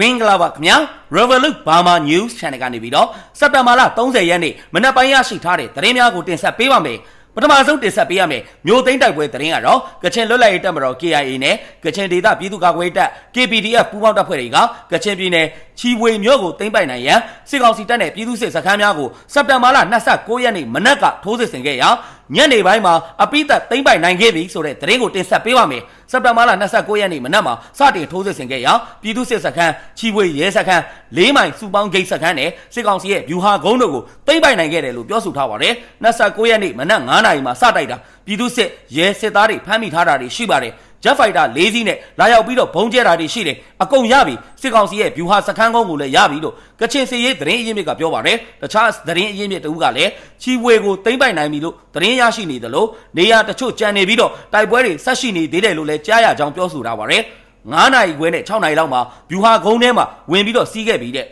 မင်္ဂလာပါခင်ဗျာ Revolut Burma News Channel ကနေပြီးတော့စက်တင်ဘာလ30ရက်နေ့မနက်ပိုင်းရရှိထားတဲ့သတင်းများကိုတင်ဆက်ပေးပါမယ်ပထမဆုံးတင်ဆက်ပေးရမယ်မြို့သိမ်းတိုက်ပွဲသတင်းကတော့ကချင်လွတ်လပ်ရေးတပ်မတော် KIA နဲ့ကချင်ဒေသပြည်သူ့ကာကွယ်ရေးတပ် KPDF ပူးပေါင်းတပ်ဖွဲ့တွေကကချင်ပြည်နယ်ချီဝေမြို့ကိုသိမ်းပိုက်နိုင်ရန်စစ်ကောင်စီတပ်နဲ့ပြည်သူ့စစ်စခန်းများကိုစက်တင်ဘာလ29ရက်နေ့မနက်ကထိုးစစ်ဆင်ခဲ့ရာ ညနေပိုင်းမှာအပိသက်သိမ်းပိုက်နိုင်ခဲ့ပြီဆိုတဲ့သတင်းကိုတင်ဆက်ပေးပါမယ်စက်တင်ဘာလ29ရက်နေ့မနက်မှာစတင်ထိုးစစ်ဆင်ခဲ့ရာပြည်သူ့စစ်စခန်းချီဝေရဲစခန်း၄မိုင်စူပေါင်းဂိတ်စခန်းနဲ့စစ်ကောင်စီရဲ့ဗျူဟာကုန်းတို့ကိုသိမ်းပိုက်နိုင်ခဲ့တယ်လို့ပြောဆိုထားပါတယ်29ရက်နေ့မနက်9:00နာရီမှာစတိုက်တာပြည်သူ့စစ်ရဲစစ်သားတွေဖမ်းမိထားတာတွေရှိပါတယ် ဂျက်ဖိုက်တာ၄စီးနဲ့လာရောက်ပြီးတော့ဘုံကျဲတာတွေရှိတယ်အကုန်ရပြီစစ်ကောင်စီရဲ့ဗျူဟာစခန်းကုန်းကိုလည်းရပြီလို့ကချင်စီရေးသတင်းအရင်းမြစ်ကပြောပါတယ်တခြားသတင်းအရင်းမြစ်တဦးကလည်းချီဝေကိုသိမ့်ပိုင်နိုင်ပြီလို့သတင်းရရှိနေတယ်လို့နေရာတချို့ကြံနေပြီးတော့တိုက်ပွဲတွေဆက်ရှိနေသေးတယ်လို့လည်းကြားရကြောင်းပြောဆိုထားပါတယ်9နာရီခွဲနဲ့6နာရီလောက်မှာဗျူဟာကုန်းထဲမှာဝင်ပြီးတော့စီးခဲ့ပြီးတဲ့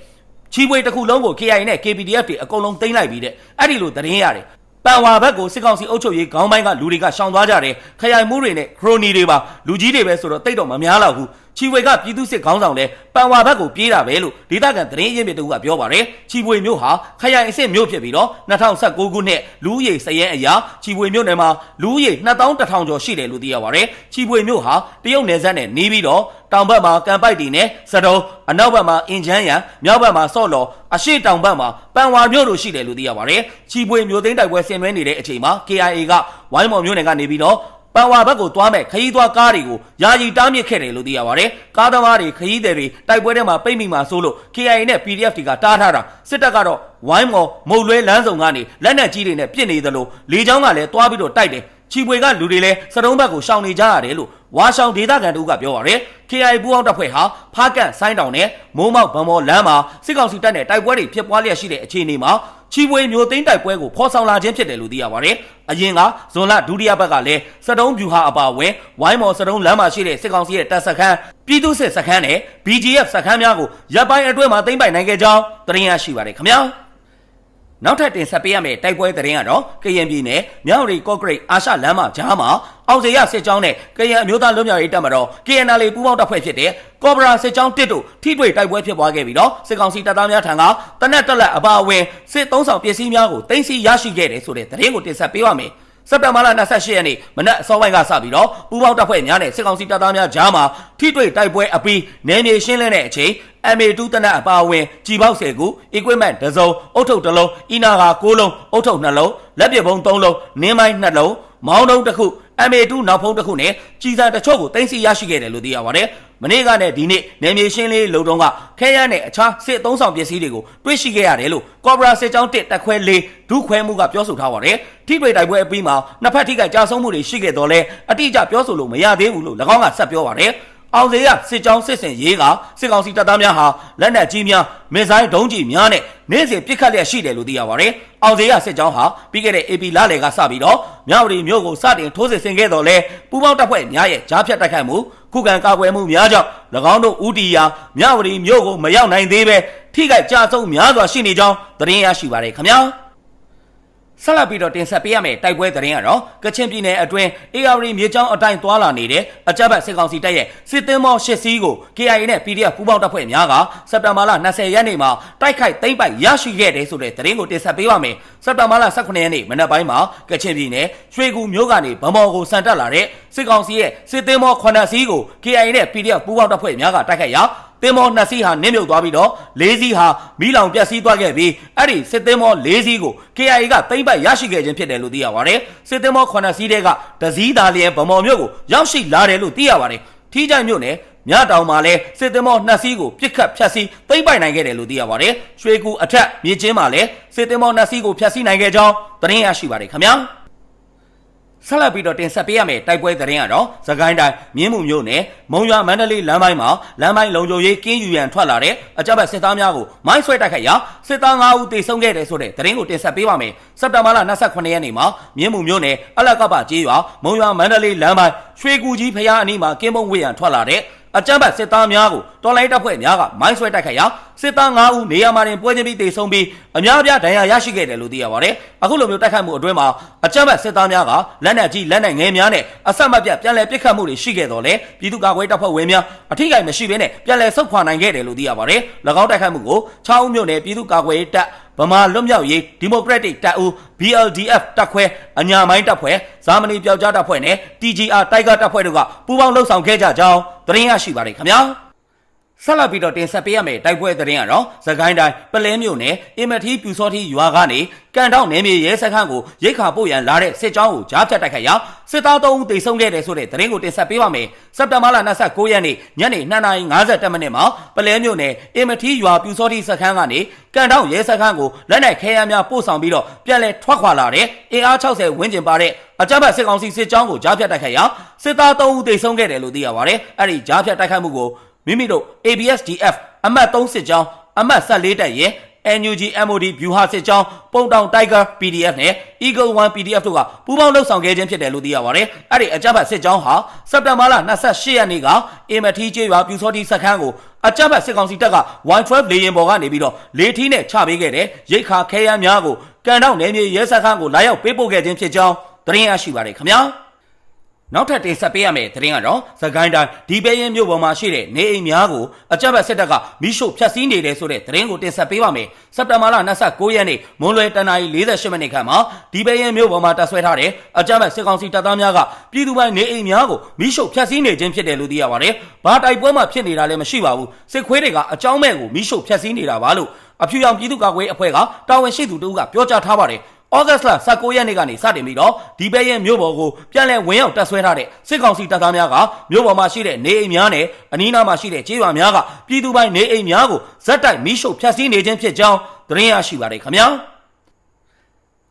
ချီဝေတစ်ခုလုံးကို KIA နဲ့ KPDF တွေအကုန်လုံးသိမ်းလိုက်ပြီးတဲ့အဲ့ဒီလိုသတင်းရတယ် ပန်ဝါဘက်ကိုစစ်ကောင်စီအုပ်ချုပ်ရေးခေါင်းပိုင်းကလူတွေကရှောင်သွားကြတယ်ခရိုင်မှုတွေနဲ့ခရိုနီတွေပါလူကြီးတွေပဲဆိုတော့တိတ်တော့မများတော့ဘူး ချီဝေကပြည်သူစစ်ခေါင်းဆောင်လဲပန်ဝါဘက်ကိုပြေးတာပဲလို့ဒေသခံသတင်းရင်းမြစ်တူကပြောပါတယ်ချီဝေမြို့ဟာခရိုင်အစ်စ်မြို့ဖြစ်ပြီးတော့2019ခုနှစ်လူဦးရေစရဲအရာချီဝေမြို့နယ်မှာလူဦးရေ2100ကျော်ရှိတယ်လို့သိရပါတယ်ချီဝေမြို့ဟာတရုတ်နယ်စပ်နဲ့နီးပြီးတော့တောင်ဘက်မှာကံပိုက်တီနဲ့စတုံးအနောက်ဘက်မှာအင်ချမ်းရံမြောက်ဘက်မှာဆော့လော်အရှိတောင်ဘက်မှာပန်ဝါမြို့တို့ရှိတယ်လို့သိရပါတယ်ချီပွေမြို့သိမ်းတိုက်ပွဲဆင်နွှဲနေတဲ့အချိန်မှာ KIA ကဝိုင်းမော်မြို့နယ်ကနေပြီးတော့ ပန်ဝါဘက်ကိုသွားမဲ့ခရီးသွားကားတွေကိုယာယီတားမြစ်ခဲ့တယ်လို့သိရပါတယ်။ကားသမားတွေခရီးသည်တွေတိုက်ပွဲထဲမှာပိတ်မိမှာစိုးလို့ KIA နဲ့ PDF တွေကတားထားတာစစ်တပ်ကတော့ဝိုင်းမော်မုတ်လွဲလမ်းစုံကနေလက်နက်ကြီးတွေနဲ့ပစ်နေသလိုလေကြောင်းကလည်းသွားပြီးတော့တိုက်တယ် ချီပွေကလူတွေလည်းစတုံးဘက်ကိုရှောင်နေကြရတယ်လို့ဝါရှောင်ဒေသခံတို့ကပြောပါရယ် KI ပူအောင်တပ်ဖွဲ့ဟာဖားကန့်ဆိုင်းတောင်နဲ့မိုးမောက်ဗံမော်လမ်းမှာစစ်ကောင်စီတပ်နဲ့တိုက်ပွဲတွေဖြစ်ပွားလျက်ရှိတဲ့အခြေအနေမှာချီပွေမျိုးသိန်းတိုက်ပွဲကိုဖော်ဆောင်လာခြင်းဖြစ်တယ်လို့သိရပါတယ်။အရင်ကဇွန်လဒုတိယဘက်ကလည်းစတုံးဗျူဟာအပါအဝင်ဝိုင်းမော်စတုံးလမ်းမှာရှိတဲ့စစ်ကောင်စီရဲ့တပ်စခန်းပြည်သူ့စစ်စခန်းနဲ့ BGF စခန်းများကိုရပ်ပိုင်းအတွင်းမှာသိမ်းပိုက်နိုင်ခဲ့ကြောင်းသတင်းရရှိပါတယ်ခင်ဗျာ။ နောက်ထပ်တင်ဆက်ပေးရမယ့်တိုက်ပွဲသတင်းကတော့ကရင်ပြည်နယ်မြောက်ရီကော့ဂရိတ်အာရှလမ်းမကြားမှာအောင်စရစစ်ကြောင်းနဲ့ကရင်အမျိုးသားလွတ်မြောက်ရေးတပ်မတော် KNL ပူးပေါင်းတပ်ဖွဲ့ဖြစ်တဲ့ကော့ဘရာစစ်ကြောင်းတစ်တို့ထိတွေ့တိုက်ပွဲဖြစ်ပွားခဲ့ပြီးတော့စစ်ကောင်စီတပ်သားများထံကတနက်တက်လက်အပါအဝင်စစ်သုံးဆောင်ပစ္စည်းများကိုတင်စီရရှိခဲ့တယ်ဆိုတဲ့သတင်းကိုတင်ဆက်ပေးပါမယ်။ စက်တင်ဘာလ28ရက်နေ့မနက်အစောပိုင်းကစပြီးတော့ပူပေါင်းတပ်ဖွဲ့များနဲ့စစ်ကောင်စီတပ်သားများကြားမှာထိတွေ့တိုက်ပွဲအပြီးနယ်မြေရှင်းလင်းတဲ့အချိန် MA2 တနက်အပါအဝင်ကြည်ပေါက်ဆယ်ခု equipment တစ်စုံအုတ်ထုတ်တစ်လုံးအီနာက6လုံးအုတ်ထုတ်2လုံးလက်ပစ်ပုံ3လုံးနင်းမိုင်း2လုံးမောင်းတုံးတစ်ခု MA2 နောက်ဖုံးတစ်ခုနဲ့ကြီးစားတချို့ကိုတင်စီရရှိခဲ့တယ်လို့သိရပါတယ်။မနေ့ကနဲ့ဒီနေ့နယ်မြေရှင်းလေးလုံတုံးကခဲရနဲ့အခြားစစ်သုံးဆောင်ပစ္စည်းတွေကိုတွေ့ရှိခဲ့ရတယ်လို့ကော်ဘရာစစ်ကြောင်းတစ်တက်ခွဲလေးဒုခွဲမှုကပြောဆိုထားပါတယ်။ထိတွေ့တိုက်ပွဲအပြီးမှာနှစ်ဖက်ထိကကြာဆုံးမှုတွေရှိခဲ့တော့လဲအတိအကျပြောဆိုလို့မရသေးဘူးလို့၎င်းကဆက်ပြောပါတယ်။ အောင်စေရစစ်ကြောင်းစစ်စင်ရေးကစစ်ကောင်စီတပ်သားများဟာလက်နက်ကြီးများမစ်ဇိုင်းဒုံးကြီးများနဲ့နေ့စဉ်ပစ်ခတ်လျက်ရှိတယ်လို့သိရပါတယ်။အောင်စေရစစ်ကြောင်းဟာပြီးခဲ့တဲ့ AP လလယ်ကစပြီးတော့မြောက်ရီမြို့ကိုစတင်ထိုးစစ်ဆင်ခဲ့တော်လဲပူပေါင်းတပ်ဖွဲ့များရဲ့ကြားဖြတ်တိုက်ခိုက်မှုခုခံကာကွယ်မှုများကြောင့်၎င်းတို့ဦးတီယာမြောက်ရီမြို့ကိုမရောက်နိုင်သေးပဲထိခိုက်ကြဆုံးများစွာရှိနေကြောင်းသတင်းရရှိပါတယ်ခင်ဗျာ။ ဆက်လက်ပြီးတော့တင်ဆက်ပေးရမယ့်တိုက်ပွဲသတင်းကတော့ကချင်ပြည်နယ်အတွင်း AR မြေကြောင်းအတိုင်းသွာလာနေတဲ့အကြမ်းဖက်စစ်ကောင်စီတပ်ရဲ့စစ်သင်းမော၈စီးကို KIA နဲ့ PDF ပူးပေါင်းတပ်ဖွဲ့များကစက်တဘာလ20ရက်နေ့မှာတိုက်ခိုက်သိမ်းပိုက်ရရှိခဲ့တယ်ဆိုတဲ့သတင်းကိုတင်ဆက်ပေးပါမယ်။စက်တဘာလ18ရက်နေ့မနက်ပိုင်းမှာကချင်ပြည်နယ်ရွှေကူမြို့ကနေဗမော်ကိုစံတက်လာတဲ့စစ်ကောင်စီရဲ့စစ်သင်းမော9စီးကို KIA နဲ့ PDF ပူးပေါင်းတပ်ဖွဲ့များကတိုက်ခိုက်ရာ တင်မောနှစ်စီးဟာနင်းမြုပ်သွားပြီးတော့လေးစီးဟာမိလောင်ပျက်စီးသွားခဲ့ပြီးအဲ့ဒီစစ်တင်မောလေးစီးကို KIA ကသိမ့်ပိုက်ရရှိခဲ့ခြင်းဖြစ်တယ်လို့သိရပါတယ်စစ်တင်မော9စီးတဲ့ကတစည်းသားလျင်ဗမော်မြို့ကိုရောက်ရှိလာတယ်လို့သိရပါတယ်ထီးကြိုင်မြို့နယ်မြတောင်မှာလဲစစ်တင်မောနှစ်စီးကိုပြစ်ခတ်ဖြတ်စီးသိမ့်ပိုက်နိုင်ခဲ့တယ်လို့သိရပါတယ်ရွှေကူအထက်မြေချင်းမှာလဲစစ်တင်မောနှစ်စီးကိုဖြတ်စီးနိုင်ခဲ့ကြောင်းသတင်းရရှိပါတယ်ခင်ဗျာ ဆက်လက်ပြီးတော့တင်ဆက်ပေးရမယ့်တိုက်ပွဲသတင်းကတော့သခိုင်းတိုင်းမြင်းမှုမြို့နယ်မုံရွာမန္တလေးလမ်းပိုင်းမှာလမ်းပိုင်းလုံခြုံရေးကင်းယူရန်ထွက်လာတဲ့အကြမ်းဖက်စစ်သားများကိုမိုင်းဆွဲတိုက်ခိုက်ရာစစ်သား9ဦးသေဆုံးခဲ့တယ်ဆိုတဲ့သတင်းကိုတင်ဆက်ပေးပါမယ်။စက်တင်ဘာလ28ရက်နေ့မှာမြင်းမှုမြို့နယ်အလက်ကပကျေးရွာမုံရွာမန္တလေးလမ်းပိုင်းရွှေကူကြီးဖျားအနီးမှာကင်းမုံဝေးရန်ထွက်လာတဲ့အကြမ်းဖက်စစ်သားများကို တော်လိုင်းတပ်ဖွဲ့များကမိုင်းဆွဲတိုက်ခိုက်ရာစစ်သား9ဦးနေရာမှာတင်ပွဲချင်းပြီးတေဆုံးပြီးအများအပြားဒဏ်ရာရရှိခဲ့တယ်လို့သိရပါတယ်အခုလိုမျိုးတိုက်ခိုက်မှုအတွင်းမှာအကြမ်းဖက်စစ်သားများကလက်နက်ကြီးလက်နက်ငယ်များနဲ့အဆက်မပြတ်ပြန်လည်ပစ်ခတ်မှုတွေရှိခဲ့တော့လေပြည်သူ့ကာကွယ်တပ်ဖွဲ့ဝင်များအထိကိမရှိဘဲနဲ့ပြန်လည်ဆုတ်ခွာနိုင်ခဲ့တယ်လို့သိရပါတယ်၎င်းတိုက်ခိုက်မှုကို6ဦးမြို့နယ်ပြည်သူ့ကာကွယ်တပ်ဗမာလွတ်မြောက်ရေးဒီမိုကရက်တစ်တပ်ဦး BLDF တပ်ခွဲအညာမိုင်းတပ်ဖွဲ့ဇာမနီပျောက်ကြားတပ်ဖွဲ့နဲ့ TGR တိုက်ကားတပ်ဖွဲ့တို့ကပူးပေါင်းလှုပ်ဆောင်ခဲ့ကြကြောင်းသတင်းရရှိပါတယ်ခင်ဗျာ ဆက်လက်ပြီးတော့တင်ဆက်ပေးရမယ့်တိုက်ပွဲသတင်းကတော့သခိုင်းတိုင်းပလဲမြို့နယ်အင်မထီပြူစောထီရွာကနေကန်တောက်နယ်မြေရဲစခန်းကိုရိတ်ခါပို့ရန်လာတဲ့စစ်ကြောင်းကိုကြားဖြတ်တိုက်ခိုက်ရာစစ်သား3ဦးသေဆုံးခဲ့တယ်ဆိုတဲ့သတင်းကိုတင်ဆက်ပေးပါမယ်စက်တင်ဘာလ29ရက်နေ့ညနေ2:50မိနစ်မှာပလဲမြို့နယ်အင်မထီရွာပြူစောထီစခန်းကနေကန်တောက်ရဲစခန်းကိုလက်နက်ခဲယမ်းများပို့ဆောင်ပြီးတော့ပြန်လည်ထွက်ခွာလာတဲ့အင်အား60ဝန်းကျင်ပါတဲ့အကြမ်းဖက်စစ်ကောင်စီစစ်ကြောင်းကိုကြားဖြတ်တိုက်ခိုက်ရာစစ်သား3ဦးသေဆုံးခဲ့တယ်လို့သိရပါတယ်အဲ့ဒီကြားဖြတ်တိုက်ခိုက်မှုကို မိမိတို့ ABSDF အမှတ်3စစ်ကြောင်းအမှတ်14တပ်ရဲ့ NUG MOD ဗျူဟာစစ်ကြောင်းပုံတောင် Tiger PDF နဲ့ Eagle 1 PDF တို့ကပူးပေါင်းလှုပ်ဆောင်ခဲ့ခြင်းဖြစ်တယ်လို့သိရပါတယ်။အဲ့ဒီအကြမ်းဖက်စစ်ကြောင်းဟာစက်တင်ဘာလ28ရက်နေ့ကအင်မထီကျေးရွာပြူစောတိစခန်းကိုအကြမ်းဖက်စစ်ကောင်စီတပ်က Y12 လေရင်ပေါ်ကနေပြီးတော့လေထီးနဲ့ချပေးခဲ့တဲ့ရိတ်ခါခဲယမ်းများကိုကန်တောက်နယ်မြေရဲစခန်းကိုလာရောက်ပေးပို့ခဲ့ခြင်းဖြစ်ကြောင်းသတင်းရရှိပါတယ်ခင်ဗျာ။ နောက်ထပ်တင်ဆက်ပေးရမယ့်သတင်းကတော့သခိုင်းတိုင်းဒီပဲရင်မြို့ပေါ်မှာရှိတဲ့နေအိမ်များကိုအကြမ်းဖက်စစ်တပ်ကမိရှို့ဖျက်ဆီးနေတယ်ဆိုတဲ့သတင်းကိုတင်ဆက်ပေးပါမယ်။စက်တင်ဘာလ29ရက်နေ့မွန်းလွယ်တနာရီ48မိနစ်ခန့်မှာဒီပဲရင်မြို့ပေါ်မှာတပ်ဆွဲထားတဲ့အကြမ်းဖက်စစ်ကောင်စီတပ်သားများကပြည်သူပိုင်းနေအိမ်များကိုမိရှို့ဖျက်ဆီးနေခြင်းဖြစ်တယ်လို့သိရပါတယ်။ဘာတိုက်ပွဲမှဖြစ်နေတာလည်းမရှိပါဘူး။စစ်ခွေးတွေကအကြောင်းမဲ့ကိုမိရှို့ဖျက်ဆီးနေတာပါလို့အဖြူရောင်ပြည်သူ့ကာကွယ်ရေးအဖွဲ့ကတာဝန်ရှိသူတို့ကပြောကြားထားပါတယ်။ ဩဂတ်စ်လ19ရက်နေ့ကနေစတင်ပြီးတော့ဒီဘဲရဲ့မြို့ပေါ်ကိုပြန်လည်ဝင်ရောက်တပ်ဆွဲထားတဲ့စစ်ကောင်စီတပ်သားများကမြို့ပေါ်မှာရှိတဲ့နေအိမ်များနဲ့အနီးနားမှာရှိတဲ့ကျေးရွာများကပြည်သူပိုင်းနေအိမ်များကိုဇက်တိုက်မီးရှို့ဖျက်ဆီးနေခြင်းဖြစ်ကြောင်းသတင်းရရှိပါတယ်ခင်ဗျာ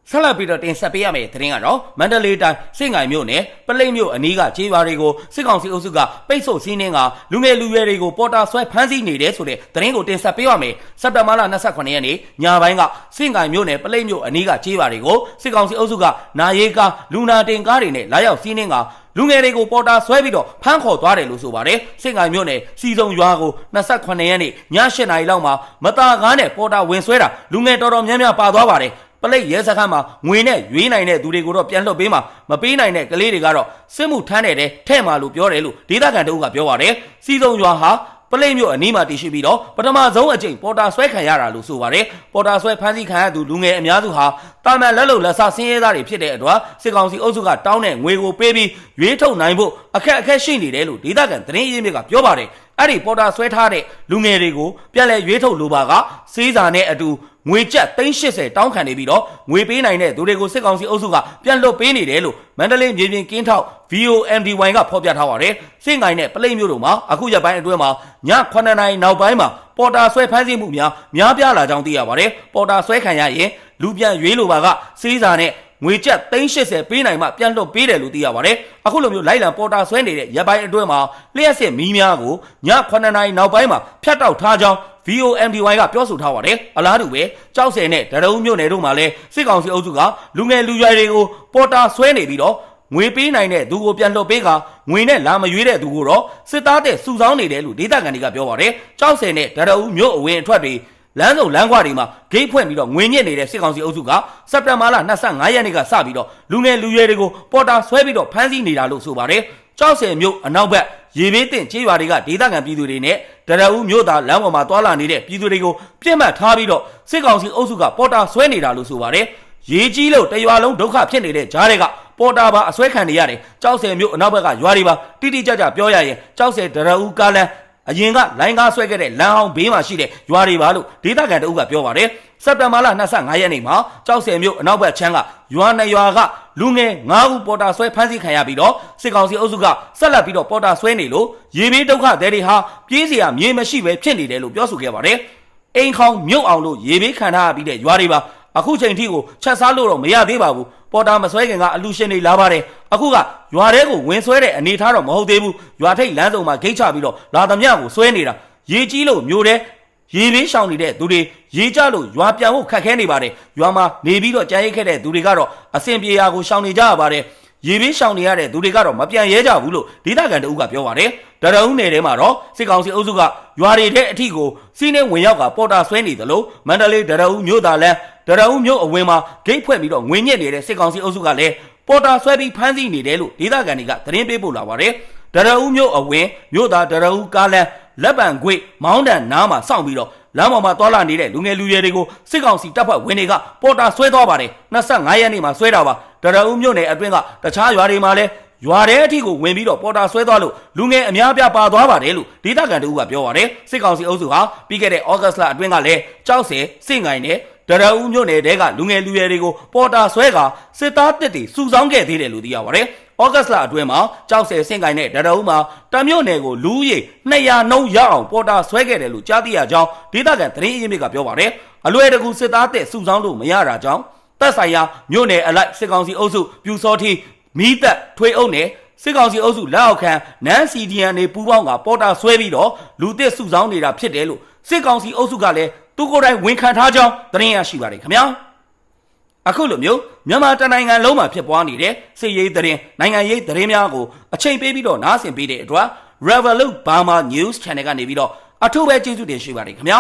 ဆက်လက်ပြီးတော့တင်ဆက်ပေးရမယ့်သတင်းကတော့မန္တလေးတိုင်းစင်ငိုင်မြို့နယ်ပလိတ်မြို့အနီးကကျေးရွာတွေကိုစစ်ကောင်စီအုပ်စုကပိတ်ဆို့စီးနှင်းကလူငယ်လူရွယ်တွေကိုပေါ်တာဆွဲဖမ်းဆီးနေတယ်ဆိုတဲ့သတင်းကိုတင်ဆက်ပေးပါမယ်စက်တဘာလ28ရက်နေ့ညပိုင်းကစင်ငိုင်မြို့နယ်ပလိတ်မြို့အနီးကကျေးရွာတွေကိုစစ်ကောင်စီအုပ်စုကနာရေးကားလူနာတင်ကားတွေနဲ့လာရောက်စီးနှင်းကလူငယ်တွေကိုပေါ်တာဆွဲပြီးတော့ဖမ်းခေါ်သွားတယ်လို့ဆိုပါတယ်စင်ကိုင်မြို့နယ်စီစုံရွာကို28ရက်နေ့ည8နာရီလောက်မှာမတာကားနဲ့ပေါ်တာဝင်ဆွဲတာလူငယ်တော်တော်များများပါသွားပါတယ် ပလိတ်ရဲစခန်းမှာငွေနဲ့ရွေးနိုင်တဲ့သူတွေကိုတော့ပြန်လွှတ်ပေးမှာမပေးနိုင်တဲ့ကလေးတွေကတော့စစ်မှုထမ်းနေတဲ့ထဲ့မှာလို့ပြောတယ်လို့ဒေသခံတအုပ်ကပြောပါတယ်စီစုံရွာဟာပလိတ်မြို့အနီးမှာတည်ရှိပြီးတော့ပထမဆုံးအကြိမ်ပေါ်တာဆွဲခံရတာလို့ဆိုပါတယ်ပေါ်တာဆွဲဖမ်းဆီးခံရသူလူငယ်အများစုဟာတာမန်လက်လုံလက်စားဆင်းရဲသားတွေဖြစ်တဲ့အတွက်စစ်ကောင်စီအုပ်စုကတောင်းတဲ့ငွေကိုပေးပြီးရွေးထုတ်နိုင်ဖို့အခက်အခဲရှိနေတယ်လို့ဒေသခံသတင်းရင်းမြစ်ကပြောပါတယ်အဲ့ဒီပေါ်တာဆွဲထားတဲ့လူငယ်တွေကိုပြန်လဲရွေးထုတ်လိုပါကစေးစာနဲ့အတူငွေကျပ်380တောင်းခံနေပြီးတော့ငွေပေးနိုင်တဲ့သူတွေကိုစစ်ကောင်စီအုပ်စုကပြန်လွတ်ပေးနေတယ်လို့မန္တလေးမြေပြင်ကင်းထောက် VOMDY ကဖော်ပြထားပါတယ်။စင်ငိုင်နဲ့ပလိတ်မျိုးတို့မှာအခုရက်ပိုင်းအတွင်းမှာည9နာရီနောက်ပိုင်းမှာပေါ်တာဆွဲဖမ်းဆီးမှုများများပြားလာကြောင်းသိရပါတယ်။ပေါ်တာဆွဲခံရရင်လူပြန်ရွေးလိုပါကစေးစာနဲ့ ငွေကျပ်380ပေးနိုင်မှပြန်လွတ်ပေးတယ်လို့သိရပါတယ်။အခုလိုမျိုးလိုက်လံပေါ်တာဆွဲနေတဲ့ရက်ပိုင်းအတွင်းမှာလျှက်စစ်မီးများကိုည9နာရီနောက်ပိုင်းမှာဖြတ်တောက်ထားကြောင်း VOMDY ကပြောဆိုထားပါတယ်။အလားတူပဲကြောက်စဲနဲ့ဒရုံမြို့နယ်တို့မှာလည်းစစ်ကောင်စီအုပ်စုကလူငယ်လူရွယ်တွေကိုပေါ်တာဆွဲနေပြီးတော့ငွေပေးနိုင်တဲ့သူကိုပြန်လွှတ်ပေးကငွေနဲ့လာမရွေးတဲ့သူကိုတော့စစ်သားတဲ့စုဆောင်းနေတယ်လို့ဒေသခံတွေကပြောပါတယ်။ကြောက်စဲနဲ့ဒရုံမြို့အဝင်အထွက်တွေ လမ်းစုံလမ်းခွတွေမှာဂိတ်ဖွင့်ပြီးတော့ငွေညစ်နေတဲ့စစ်ကောင်စီအုပ်စုကစက်တင်ဘာလ25ရက်နေ့ကစပြီးတော့လူငယ်လူရွယ်တွေကိုပေါ်တာဆွဲပြီးတော့ဖမ်းဆီးနေတာလို့ဆိုပါတယ်။ကြောက်စဲမြို့အနောက်ဘက်ရေဘေးတင်ကျေးရွာတွေကဒေသခံပြည်သူတွေနဲ့တရအူးမြို့သားလမ်းပေါ်မှာတွာလာနေတဲ့ပြည်သူတွေကိုပြစ်မှတ်ထားပြီးတော့စစ်ကောင်စီအုပ်စုကပေါ်တာဆွဲနေတာလို့ဆိုပါတယ်။ရေကြီးလို့တရွာလုံးဒုက္ခဖြစ်နေတဲ့ကြားတွေကပေါ်တာပါအဆွဲခံနေရတယ်။ကြောက်စဲမြို့အနောက်ဘက်ကရွာတွေပါတိတိကျကျပြောရရင်ကြောက်စဲတရအူးကားလမ်း အရင်ကလိုင်းကားဆွဲခဲ့တဲ့လမ်းအောင်ဘေးမှာရှိတဲ့ရွာတွေပါလို့ဒေသခံတအုပ်ကပြောပါတယ်စက်တင်ဘာလ25ရက်နေ့မှာကြောက်စဲမြို့အနောက်ဘက်ချမ်းကရွာနှစ်ရွာကလူငယ်9ဦးပေါ်တာဆွဲဖမ်းဆီးခံရပြီးတော့စစ်ကောင်စီအုပ်စုကဆက်လက်ပြီးတော့ပေါ်တာဆွဲနေလို့ရေဘေးဒုက္ခသည်တွေဟာပြေးစရာမြေမရှိပဲဖြစ်နေတယ်လို့ပြောဆိုခဲ့ပါတယ်အိမ်ခေါင်မြုပ်အောင်လို့ရေဘေးခံထားရပြီးတဲ့ရွာတွေပါအခုချိန်ထိကိုချက်စားလို့တော့မရသေးပါဘူး ပေါ်တာမဆွဲခင်ကအလူရှင်တွေလာပါတယ်အခုကရွာထဲကိုဝင်ဆွဲတဲ့အနေထားတော့မဟုတ်သေးဘူးရွာထိတ်လမ်းစုံမှာဂိတ်ချပြီးတော့လာသမျှကိုဆွဲနေတာရေကြီးလို့မျိုးတဲ့ရေဘေးရှောင်နေတဲ့သူတွေရေကြလို့ရွာပြန်ဖို့ခက်ခဲနေပါတယ်ရွာမှာနေပြီးတော့ကြမ်းရိတ်ခဲ့တဲ့သူတွေကတော့အဆင်ပြေရာကိုရှောင်နေကြရပါတယ်ရေဘေးရှောင်နေရတဲ့သူတွေကတော့မပြန်ရဲကြဘူးလို့ဒေသခံတအုပ်ကပြောပါတယ်တရအုပ်နယ်ထဲမှာတော့စစ်ကောင်စီအုပ်စုကရွာတွေထဲအထိကိုစီးနှင်းဝင်ရောက်ကပေါ်တာဆွဲနေသလိုမန္တလေးတရအုပ်မြို့သားလန်း တရအုပ်မြို့အဝင်မှာဂိတ်ဖွင့်ပြီးတော့ငွေညက်နေတဲ့စစ်ကောင်စီအုပ်စုကလည်းပေါ်တာဆွဲပြီးဖမ်းဆီးနေတယ်လို့ဒေသခံတွေကသတင်းပေးပို့လာပါတယ်တရအုပ်မြို့အဝင်မြို့သားတရအုပ်ကားလန်းလက်ပံခွေမောင်းတန်နားမှာစောင့်ပြီးတော့လမ်းပေါ်မှာတွာလာနေတဲ့လူငယ်လူရွယ်တွေကိုစစ်ကောင်စီတပ်ဖွဲ့ဝင်တွေကပေါ်တာဆွဲသွားပါတယ်25ရက်နေ့မှာဆွဲတာပါတရအုပ်မြို့နယ်အတွင်းကတခြားရွာတွေမှာလည်းရွာထဲအထိကိုဝင်ပြီးတော့ပေါ်တာဆွဲသွားလို့လူငယ်အများအပြားပါသွားပါတယ်လို့ဒေသခံတို့ကပြောပါတယ်စစ်ကောင်စီအုပ်စုဟာပြီးခဲ့တဲ့ဩဂတ်လအတွင်းကလည်းကြောက်စဲစစ်ငိုင်နဲ့ တရအုပ်မြို့နယ်တဲကလူငယ်လူရွယ်တွေကိုပေါ်တာဆွဲကစစ်သားတစ်တွေစုဆောင်းခဲ့သေးတယ်လို့သိရပါတယ်ဩဂတ်လအတွင်းမှာကြောက်စဲစင်ကိုင်နဲ့ဒရအုံးမှာတမြို့နယ်ကိုလူဦးရေ200နှုန်းရအောင်ပေါ်တာဆွဲခဲ့တယ်လို့ကြားသိရကြောင်းဒေသခံသတင်းအရင်းမြစ်ကပြောပါတယ်အလွယ်တကူစစ်သားတဲ့စုဆောင်းလို့မရတာကြောင့်တပ်ဆိုင်ရာမြို့နယ်အလိုက်စစ်ကောင်စီအုပ်စုပြူစောတိမီးသက်ထွေးအုပ်နဲ့စစ်ကောင်စီအုပ်စုလက်အောက်ခံနန်းစီဒီယန်နေပူးပေါင်းကပေါ်တာဆွဲပြီးတော့လူသစ်စုဆောင်းနေတာဖြစ်တယ်လို့စစ်ကောင်စီအုပ်စုကလည်း သူကိုယ်တိုင်ဝန်ခံထားကြောင်းသတင်းရရှိပါတယ်ခင်ဗျာအခုလိုမျိုးမြန်မာတနိုင်ငံလုံးမှာဖြစ်ပွားနေတဲ့စစ်ရေးသတင်းနိုင်ငံရေးသတင်းများကိုအချိန်ပေးပြီးတော့နားဆင်ပေးတဲ့အတွက် Revolut Burma News Channel ကနေပြီးတော့အထူးပဲကျေးဇူးတင်ရှိပါတယ်ခင်ဗျာ